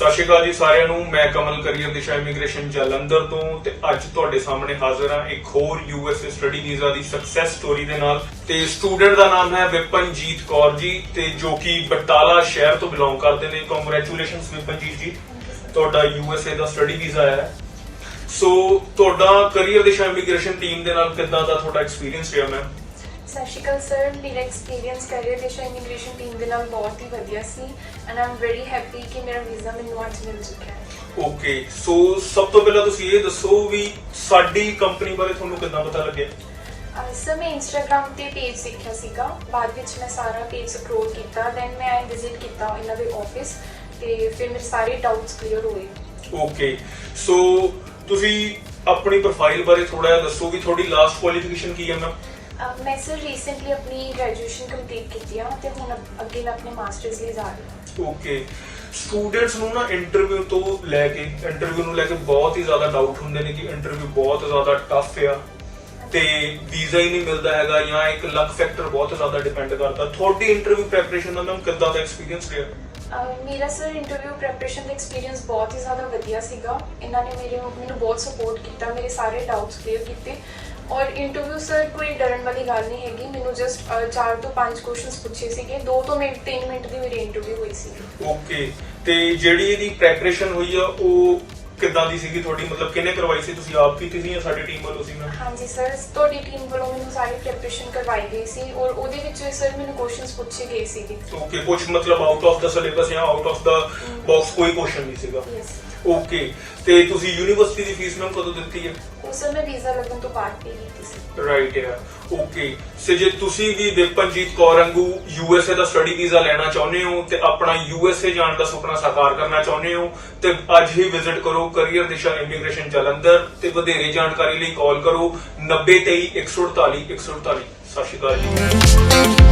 ਸਤਿ ਸ਼੍ਰੀ ਅਕਾਲ ਜੀ ਸਾਰਿਆਂ ਨੂੰ। ਮੈਂ ਕਮਲ ਕਰੀਅਰ ਦਿਸ਼ਾ ਇਮੀਗ੍ਰੇਸ਼ਨ ਜਲੰਧਰ ਤੋਂ ਤੇ ਅੱਜ ਤੁਹਾਡੇ ਸਾਹਮਣੇ ਹਾਜ਼ਰ ਹਾਂ ਇੱਕ ਹੋਰ ਯੂਐਸਏ ਸਟੱਡੀ ਵੀਜ਼ਾ ਦੀ ਸਕਸੈਸ ਸਟੋਰੀ ਦੇ ਨਾਲ। ਤੇ ਸਟੂਡੈਂਟ ਦਾ ਨਾਮ ਹੈ ਵਿਪਨਜੀਤ ਕੌਰ ਜੀ ਤੇ ਜੋ ਕਿ ਬਟਾਲਾ ਸ਼ਹਿਰ ਤੋਂ ਬਿਲੋਂਗ ਕਰਦੇ ਨੇ। ਕੰਗ੍ਰੈਚੁਲੇਸ਼ਨਸ ਵਿਪਨਜੀਤ ਜੀ, ਤੁਹਾਡਾ ਯੂਐਸਏ ਦਾ ਸਟੱਡੀ ਵੀਜ਼ਾ ਆਇਆ ਹੈ। ਸੋ ਤੁਹਾਡਾ ਕਰੀਅਰ ਦਿਸ਼ਾ ਇਮੀਗ੍ਰੇਸ਼ਨ ਟੀਮ ਦੇ ਨਾਲ ਕਿੱਦਾਂ ਦਾ ਤੁਹਾਡਾ ਐਕਸਪੀਰੀਅੰਸ ਰਿਹਾ ਮੈਮ ਸਤਿ ਸ਼੍ਰੀ ਅਕਾਲ ਸਰ ਮੇਰਾ experience career Disha immigration team ਦੇ ਨਾਲ ਬਹੁਤ ਹੀ ਵਧੀਆ ਸੀ ਐਂਡ ਆਮ ਵੈਰੀ ਹੈਪੀ ਕਿ ਮੇਰਾ ਵੀਜ਼ਾ ਮੈਨੂੰ ਅੱਜ ਮਿਲ ਚੁੱਕਿਆ ਹੈ। ਓਕੇ ਸੋ ਸਭ ਤੋਂ ਪਹਿਲਾਂ ਤੁਸੀਂ ਇਹ ਦੱਸੋ ਵੀ ਸਾਡੀ ਕੰਪਨੀ ਬਾਰੇ ਤੁਹਾਨੂੰ ਕਿੱਦਾਂ ਪਤਾ ਲੱਗਿਆ? ਸਰ ਮੈਂ ਇੰਸਟਾਗ੍ਰam ਤੇ ਪੇਜ ਦੇਖਿਆ ਸੀਗਾ ਬਾਅਦ ਵਿੱਚ ਮੈਂ ਸਾਰਾ ਪੇਜ ਸਕਰੋਲ ਕੀਤਾ ਦੈਨ ਮੈਂ ਆਈ ਵਿਜ਼ਿਟ ਕੀਤਾ ਇਹਨਾਂ ਦੇ ਆਫਿਸ ਤੇ ਫਿਰ ਮੇਰੇ ਸਾਰੇ ਡਾਊਟਸ ਕਲੀਅਰ ਹੋਏ। ਓਕੇ ਸੋ ਤੁਸੀਂ ਆਪਣੀ ਪ੍ਰੋਫਾਈਲ ਬਾਰੇ ਥੋੜਾ ਜਿਹਾ ਦੱਸੋ ਵੀ ਤੁਹਾਡੀ ਲਾਸਟ ਕੁਆਲੀਫਿਕੇਸ਼ਨ ਕੀ ਹੈ ਮੈਮ ਮੈਂ ਸਰ ਰੀਸੈਂਟਲੀ ਆਪਣੀ ਗ੍ਰੈਜੂਏਸ਼ਨ ਕੰਪਲੀਟ ਕੀਤੀ ਆ ਤੇ ਹੁਣ ਅੱਗੇ ਮੈਂ ਆਪਣੇ ਮਾਸਟਰਸ ਲਈ ਜਾ ਰਹੀ ਹਾਂ। ਓਕੇ ਸਟੂਡੈਂਟਸ ਨੂੰ ਨਾ ਇੰਟਰਵਿਊ ਤੋਂ ਲੈ ਕੇ ਇੰਟਰਵਿਊ ਨੂੰ ਲੈ ਕੇ ਬਹੁਤ ਹੀ ਜ਼ਿਆਦਾ ਡਾਊਟ ਹੁੰਦੇ ਨੇ ਕਿ ਇੰਟਰਵਿਊ ਬਹੁਤ ਜ਼ਿਆਦਾ ਟਫ ਆ ਤੇ ਵੀਜ਼ਾ ਹੀ ਨਹੀਂ ਮਿਲਦਾ ਹੈਗਾ ਜਾਂ ਇੱਕ ਲੱਕ ਫੈਕਟਰ ਬਹੁਤ ਜ਼ਿਆਦਾ ਡਿਪੈਂਡ ਕਰਦਾ। ਤੁਹਾਡੀ ਇੰਟਰਵਿਊ ਪ੍ਰੈਪਰੇਸ਼ਨ ਦਾ ਮੈਮ ਕਿੱਦਾਂ ਦਾ ਐਕਸਪੀਰੀਅੰਸ ਰਿਹਾ? ਅਹ ਮੇਰਾ ਸਰ ਇੰਟਰਵਿਊ ਪ੍ਰੈਪਰੇਸ਼ਨ ਦਾ ਐਕਸਪੀਰੀਅੰਸ ਬਹੁਤ ਹੀ ਜ਼ਿਆਦਾ ਵਧੀਆ ਸੀਗਾ। ਇਹਨਾਂ ਨੇ ਮੇਰੇ ਮੈਨੂੰ ਬਹੁਤ ਸਪੋਰਟ ਕੀਤਾ ਮੇਰੇ ਸਾਰੇ ਡਾਊਟਸ ਕਲੀਅਰ ਕੀਤੇ। ਔਰ ਇੰਟਰਵਿਊ ਸਰ ਕੋਈ ਡਰਨ ਵਾਲੀ ਗੱਲ ਨਹੀਂ ਹੈਗੀ। ਮੈਨੂੰ ਜਸਟ 4 ਤੋਂ 5 ਕੁਐਸਚਨਸ ਪੁੱਛੇ ਸੀਗੇ। 2 ਤੋਂ ਮਿੰਟ 3 ਮਿੰਟ ਦੀ ਮੇਰੀ ਇੰਟਰਵਿਊ ਹੋਈ ਸੀ। ਓਕੇ ਤੇ ਜਿਹੜੀ ਇਹਦੀ ਪ੍ਰੈਪਰੇਸ਼ਨ ਹੋਈ ਆ ਉਹ ਕਿੱਦਾਂ ਦੀ ਸੀਗੀ ਤੁਹਾਡੀ? ਮਤਲਬ ਕਿਹਨੇ ਕਰਵਾਈ ਸੀ? ਤੁਸੀਂ ਆਪ ਕੀਤੀ ਸੀ ਜਾਂ ਸਾਡੀ ਟੀਮ ਵੱਲੋਂ ਸੀ ਮੈਮ? ਹਾਂਜੀ ਸਰ ਤੁਹਾਡੀ ਟੀਮ ਵੱਲੋਂ ਮੈਨੂੰ ਸਾਰੀ ਪ੍ਰੈਪਰੇਸ਼ਨ ਕਰਵਾਈ ਗਈ ਸੀ ਔਰ ਉਹਦੇ ਵਿੱਚ ਸਰ ਮੈਨੂੰ ਕੁਐਸਚਨਸ ਪੁੱਛੇ ਗਏ ਸੀਗੇ। ਓਕੇ ਕੁਝ ਮਤਲਬ ਆਊਟ ਆਫ ਦਾ ਸਿਲੇਬਸ ਜਾਂ ਆਊਟ ਆਫ ਦਾ ਬਾਕਸ ਕੋਈ ਕੁਐਸਚਨ ਨਹੀਂ ਸੀਗਾ। ਯੈਸ ਓਕੇ ਤੇ ਤੁਸੀਂ ਯੂਨੀਵਰਸਿਟੀ ਦੀ ਫੀਸ ਮੈਮ ਕਦੋਂ ਦਿੱਤੀ ਹੈ? ਉਹ ਸਰ ਮੈਂ ਵੀਜ਼ਾ ਲੱਗਣ ਤੋਂ ਬਾਅਦ ਪੇ ਕੀਤੀ ਸੀ। ਰਾਈਟ ਹੈ ਓਕੇ ਸੇ ਜੇ ਤੁਸੀਂ ਵੀ ਵਿਪਨਜੀਤ ਕੌਰ ਵਾਂਗੂ ਯੂਐਸਏ ਦਾ ਸਟੱਡੀ ਵੀਜ਼ਾ ਲੈਣਾ ਚਾਹੁੰਦੇ ਹੋ ਤੇ ਆਪਣਾ ਯੂਐਸਏ ਜਾਣ ਦਾ ਸੁਪਨਾ ਸਾਕਾਰ ਕਰਨਾ ਚਾਹੁੰਦੇ ਹੋ ਤੇ ਅੱਜ ਹੀ ਵਿਜ਼ਿਟ ਕਰੋ ਕਰੀਅਰ ਦਿਸ਼ਾ ਇਮੀਗ੍ਰੇਸ਼ਨ ਜਲੰਧਰ ਤੇ ਵਧੇਰੇ ਜਾਣਕਾਰੀ ਲਈ ਕਾਲ ਕਰੋ। 9023 148 148 ਸਤਿ ਸ਼੍ਰੀ ਅਕਾਲ ਜੀ।